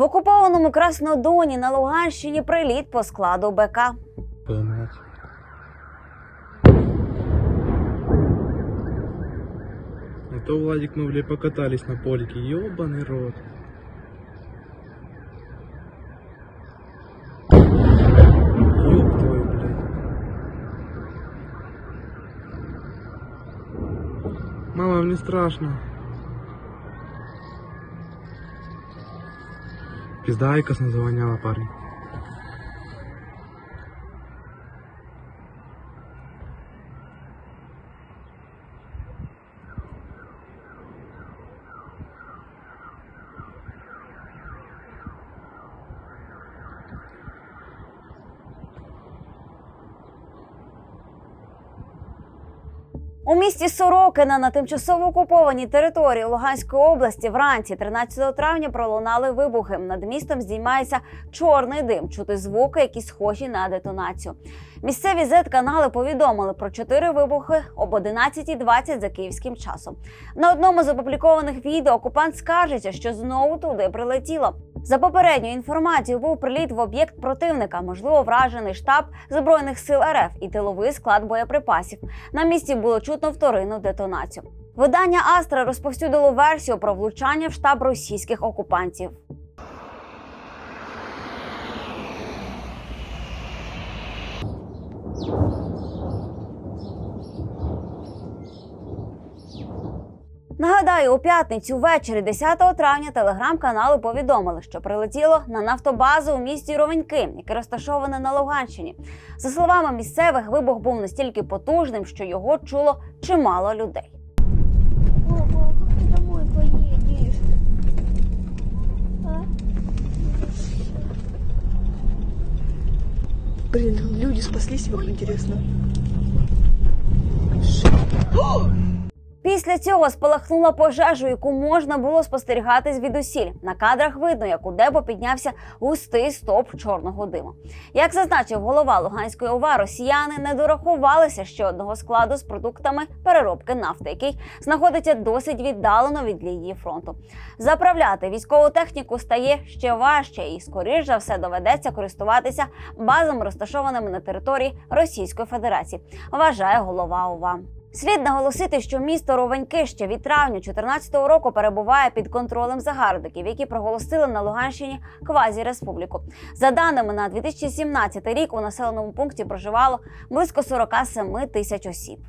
В окупованому Краснодоні на Луганщині приліт по складу БК. Помять. А то, Владик, мы, блядь, покатались на польке. Ёбаный рот. Ёб твою, блядь. Мама, мне страшно. Пизда Айкос называняла парень. У місті Сорокина на тимчасово окупованій території Луганської області вранці 13 травня пролунали вибухи. Над містом здіймається чорний дим, чути звуки, які схожі на детонацію. Місцеві зет-канали повідомили про чотири вибухи об 11.20 за київським часом. На одному з опублікованих відео окупант скаржиться, що знову туди прилетіло. За попередньою інформацією, був приліт в об'єкт противника, можливо, вражений штаб збройних сил РФ і тиловий склад боєприпасів. На місці було чутно вторинну детонацію. Видання Астра розповсюдило версію про влучання в штаб російських окупантів. Нагадаю, у п'ятницю ввечері 10 травня телеграм-канали повідомили, що прилетіло на нафтобазу у місті Ровеньки, яке розташоване на Луганщині. За словами місцевих, вибух був настільки потужним, що його чуло чимало людей. Блин, люди спаслись, вот интересно. Після цього спалахнула пожежа, яку можна було спостерігати звідусіль. На кадрах видно, як у небо піднявся густий стовп чорного диму. Як зазначив голова Луганської ОВА, росіяни не дорахувалися ще одного складу з продуктами переробки нафти, який знаходиться досить віддалено від лінії фронту. Заправляти військову техніку стає ще важче, і скоріш за все доведеться користуватися базами, розташованими на території Російської Федерації. Вважає голова ОВА. Слід наголосити, що місто Ровеньки ще від травня 2014 року перебуває під контролем загарбників, які проголосили на Луганщині квазі-республіку. За даними на 2017 рік у населеному пункті проживало близько 47 тисяч осіб.